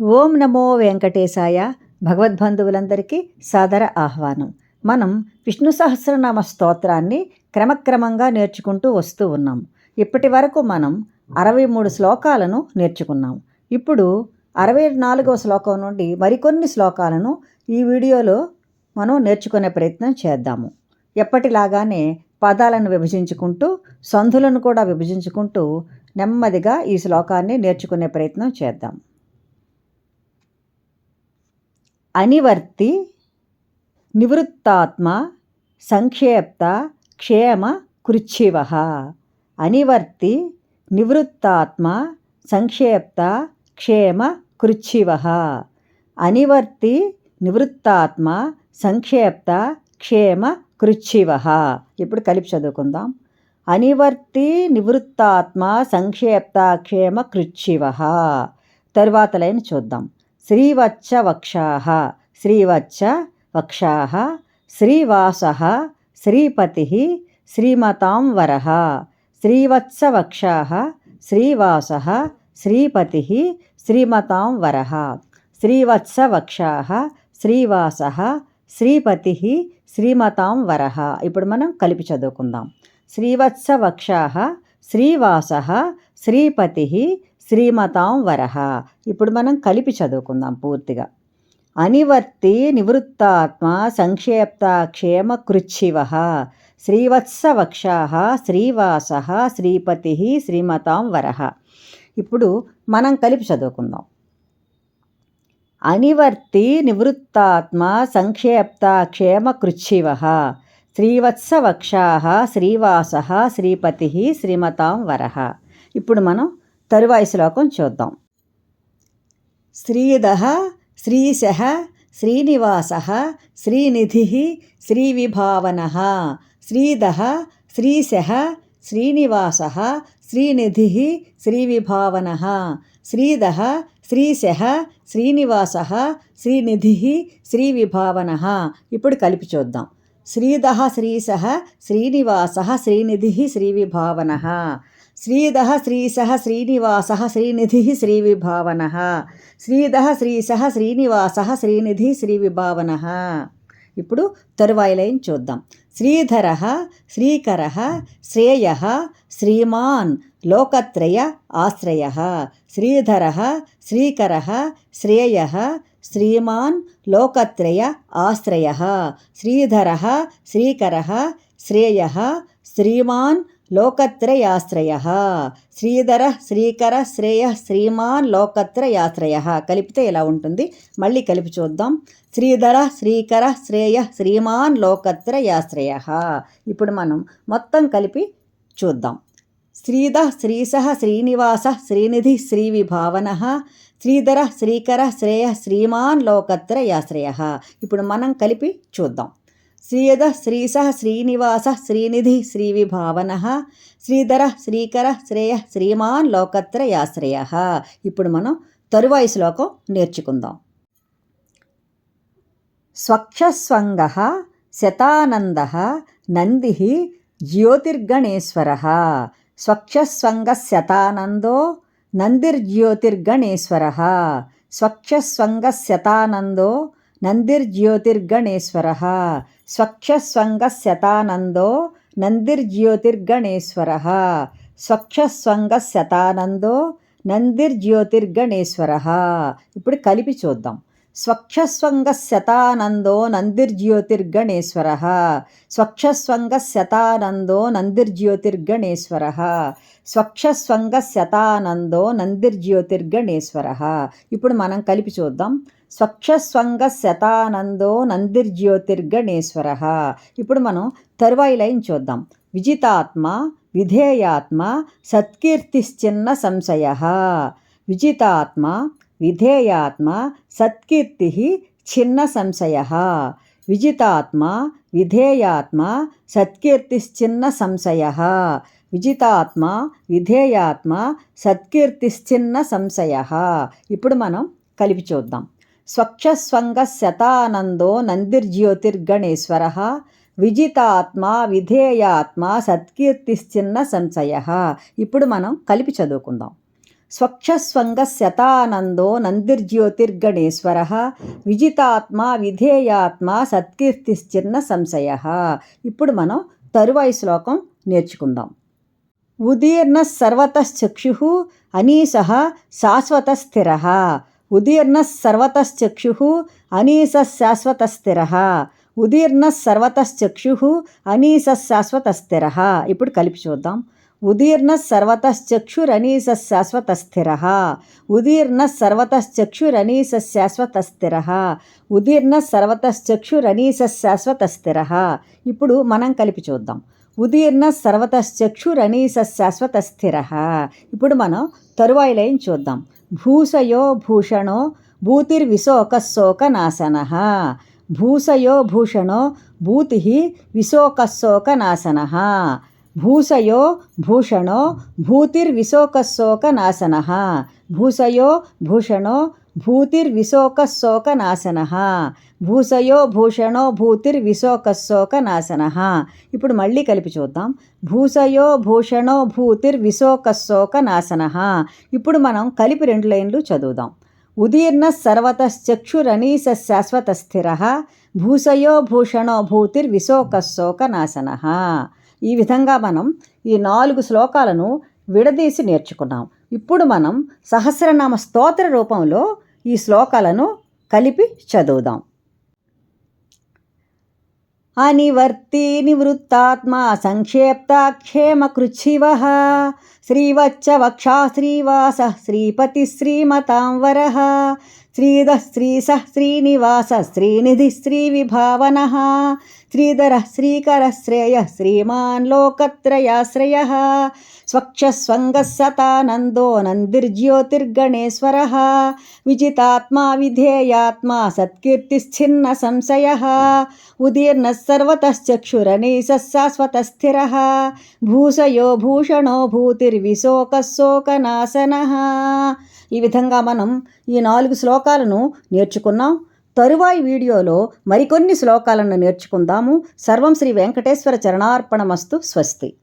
ఓం నమో వెంకటేశాయ. భగవద్బంధువులందరికీ సాదర ఆహ్వానం. మనం విష్ణు సహస్రనామ స్తోత్రాన్ని క్రమక్రమంగా నేర్చుకుంటూ వస్తూ ఉన్నాం. ఇప్పటి వరకు మనం అరవై మూడు శ్లోకాలను నేర్చుకున్నాం. ఇప్పుడు అరవై నాలుగవ శ్లోకం నుండి మరికొన్ని శ్లోకాలను ఈ వీడియోలో మనం నేర్చుకునే ప్రయత్నం చేద్దాము. ఎప్పటిలాగానే పదాలను విభజించుకుంటూ సంధులను కూడా విభజించుకుంటూ నెమ్మదిగా ఈ శ్లోకాన్ని నేర్చుకునే ప్రయత్నం చేద్దాం. అనివర్తి నివృత్తాత్మ సంక్షేప్త క్షేమ కృచ్ఛివ అనివర్తి నివృత్తాత్మ సంక్షేప్త క్షేమ కృచ్ఛివ అనివర్తి నివృత్తాత్మ సంక్షేప్త క్షేమ కృచ్ఛివ ఇప్పుడు కలిపి చదువుకుందాం. అనివర్తి నివృత్తాత్మ సంక్షేప్త క్షేమ కృచ్ఛివ తరువాత లైన్ చూద్దాం. శ్రీవత్స వక్షాః శ్రీవత్స వక్షాః శ్రీవాసः శ్రీపతిः శ్రీమతాం వరः శ్రీవత్స వక్షాः శ్రీవాసः శ్రీపతిः శ్రీమతాం వరः శ్రీవత్స శ్రీవాసः శ్రీపతిः శ్రీమతాం వరः ఇప్పుడు మనం కలిపి చదువుకుందాం. శ్రీవత్స వక్షాः శ్రీవాసः శ్రీపతిः శ్రీమతాం వరహ ఇప్పుడు మనం కలిపి చదువుకుందాం పూర్తిగా. అనివర్తి నివృత్తాత్మ సంక్షేప్త క్షేమ కృచ్ఛివ. శ్రీవత్సవక్షా శ్రీవాస శ్రీపతి శ్రీమతాం వరహ ఇప్పుడు మనం కలిపి చదువుకుందాం. అనివర్తి నివృత్తాత్మ సంక్షేప్త క్షేమ కృచ్ఛివ. శ్రీవత్సవక్షా శ్రీవాస శ్రీపతి శ్రీమతాం వరహ ఇప్పుడు మనం తరువాయి శ్లోకం చూద్దాం. శ్రీద శ్రీశ శ్రీనివాస శ్రీనిధి శ్రీవిభావన శ్రీద శ్రీశ శ్రీనివాస శ్రీనిధి శ్రీవిభావన శ్రీద శ్రీశ శ్రీనివాస శ్రీనిధి శ్రీవిభావన. ఇప్పుడు కలిపి చూద్దాం. శ్రీద శ్రీశ శ్రీనివాస శ్రీనిధి శ్రీవిభావన. శ్రీద శ్రీశ శ్రీనివాస శ్రీనిధి శ్రీవిభావన. శ్రీద శ్రీశ శ్రీనివాస శ్రీనిధి శ్రీవిభావన. ఇప్పుడు తరువాయి లైన్ చూద్దాం. శ్రీధర శ్రీకర శ్రేయ శ్రీమాన్ లోకత్రయ ఆశ్రయ. శ్రీధర శ్రీకర శ్రేయ శ్రీమాన్ లోకత్రయ ఆశ్రయ. శ్రీధర శ్రీకర శ్రేయ శ్రీమాన్ లోకత్రయాశ్రయ. శ్రీధర శ్రీకర శ్రేయ శ్రీమాన్ లోకత్రయాశ్రయ. కలిపితే ఇలా ఉంటుంది? మళ్ళీ కలిపి చూద్దాం. శ్రీధర శ్రీకర శ్రేయ శ్రీమాన్ లోకత్రయాశ్రయ. ఇప్పుడు మనం మొత్తం కలిపి చూద్దాం. శ్రీధ శ్రీస శ్రీనివాస శ్రీనిధి శ్రీవిభావన. శ్రీధర శ్రీకర శ్రేయ శ్రీమాన్ లోకత్రయాశ్రయ. ఇప్పుడు మనం కలిపి చూద్దాం. శ్రీయద శ్రీస శ్రీనివాస శ్రీనిధి శ్రీవిభావన శ్రీధర శ్రీకర శ్రేయ శ్రీమాన్ లోకత్రయాశ్రయ. ఇప్పుడు మనం తరువాయి శ్లోకం నేర్చుకుందాం. స్వక్షస్వంగ శతానంద నంది జ్యోతిర్గణేశ్వర. స్వక్షస్వంగ శతానందో నందిర్జ్యోతిర్గణేశ్వర. స్వక్షస్వంగ శతానందో నందిర్జ్యోతిర్గణేశ్వర. స్వక్షస్వంగ శతానందో నందిర్జ్యోతిర్గణేశ్వర. స్వక్షస్వంగశతానందో నందిర్జ్యోతిర్గణేశ్వర. ఇప్పుడు కలిపి చూద్దాం. స్వక్షస్వంగ శతానందో నందిర్జ్యోతిర్గణేశ్వర. స్వక్షస్వంగశతానందో నందిర్జ్యోతిర్గణేశ్వర. స్వక్షస్వంగశతానందో నందిర్జ్యోతిర్గణేశ్వర. ఇప్పుడు మనం కలిపి చూద్దాం. స్వక్షస్వంగ శతానందో నందిర్జ్యోతిర్గణేశ్వర. ఇప్పుడు మనం తరువాయి లైన్ చూద్దాం. విజితాత్మ విధేయాత్మ సత్కీర్తిశ్చిన్న సంశయ. విజితాత్మ విధేయాత్మ సత్కీర్తి చిన్న సంశయ. విజితాత్మ విధేయాత్మ సత్కీర్తిశ్చిన్న సంశయ. విజితాత్మ విధేయాత్మ సత్కీర్తిశ్చిన్న సంశయ. ఇప్పుడు మనం కలిపి చూద్దాం. స్వక్షస్వంగ శతానందో నందిర్జ్యోతిర్గణేశ్వర విజితాత్మ విధేయాత్మ సత్కీర్తిశ్చిన్న సంశయ. ఇప్పుడు మనం కలిపి చదువుకుందాం. స్వచ్ఛస్వంగశతానందో నందిర్జ్యోతిర్గణేశ్వర విజితాత్మ విధేయాత్మ సత్కీర్తిశ్చిన్న సంశయ. ఇప్పుడు మనం తరువాయి శ్లోకం నేర్చుకుందాం. ఉదీర్ణ సర్వతశ్చక్షు అనీశ శాశ్వత స్థిర. ఉదీర్ణ సర్వతశ్చక్షు అనీస శాశ్వత స్థిర ఉదీర్ణ సర్వతశ్చక్షు అనీస శాశ్వత స్థిర ఇప్పుడు కలిపి చూద్దాం. ఉదీర్ణ సర్వతశ్చక్షురనీస శాశ్వత స్థిర ఉదీర్ణ సర్వతశ్చక్షురనీస శాశ్వత స్థిర ఉదీర్ణ సర్వతశ్చక్షురనీస శాశ్వత స్థిర ఇప్పుడు మనం కలిపి చూద్దాం. ఉదీర్ణ సర్వతశ్చక్షురనీస శాశ్వత స్థిర ఇప్పుడు మనం తరువాయి లైన్ చూద్దాం. భూషయో భూషణో భూతిర్విశోక శోక నాశన భూషయో భూషణో భూతి విశోక శోక నాశన భూషయో భూషణో భూతిర్విశోక శోక నాశన భూషయో భూషణో భూతిర్విశోక శోక నాశన భూసయో భూషణో భూతిర్విశోక నాశన ఇప్పుడు మళ్ళీ కలిపి చూద్దాం. భూసయో భూషణో భూతిర్విశోక నాశన ఇప్పుడు మనం కలిపి రెండు లైన్లు చదువుదాం. ఉదీర్ణ సర్వతశ్చక్షురనీస శాశ్వత స్థిర భూసయో భూషణో భూతిర్విశోక నాశన ఈ విధంగా మనం ఈ నాలుగు శ్లోకాలను విడదీసి నేర్చుకున్నాం. ఇప్పుడు మనం సహస్రనామ స్తోత్ర రూపంలో ఈ శ్లోకాలను కలిపి చదువుదాం. అనివర్తి నివృత్తాత్మా సంక్షేప్తాక్షేమకృచ్ఛివ శ్రీవచ్చ వక్షా శ్రీవాస శ్రీపతి శ్రీమతాంవర శ్రీద శ్రీస శ్రీనివాస శ్రీనిధి శ్రీవిభావన శ్రీధర శ్రీకర శ్రేయ శ్రీమాన్ లోకత్రయాశ్రయ స్వచ్ఛస్వంగసతానందో నందిర్జ్యోతిర్గణేశ్వర విజితాత్మా విధేయాత్మా సత్కీర్తిశ్చిన్న సంశయ ఉదీర్ణ సర్వతశ్చక్షురనీస శాశ్వత స్థిర భూషయో భూషణో భూతిర్విశోకశోకనాశన ఈ విధంగా మనం ఈ నాలుగు శ్లోకాలను నేర్చుకున్నాం. తరువాయి వీడియోలో మరికొన్ని శ్లోకాలను నేర్చుకుందాము. సర్వం శ్రీ వెంకటేశ్వర చరణార్పణమస్తు స్వస్తి.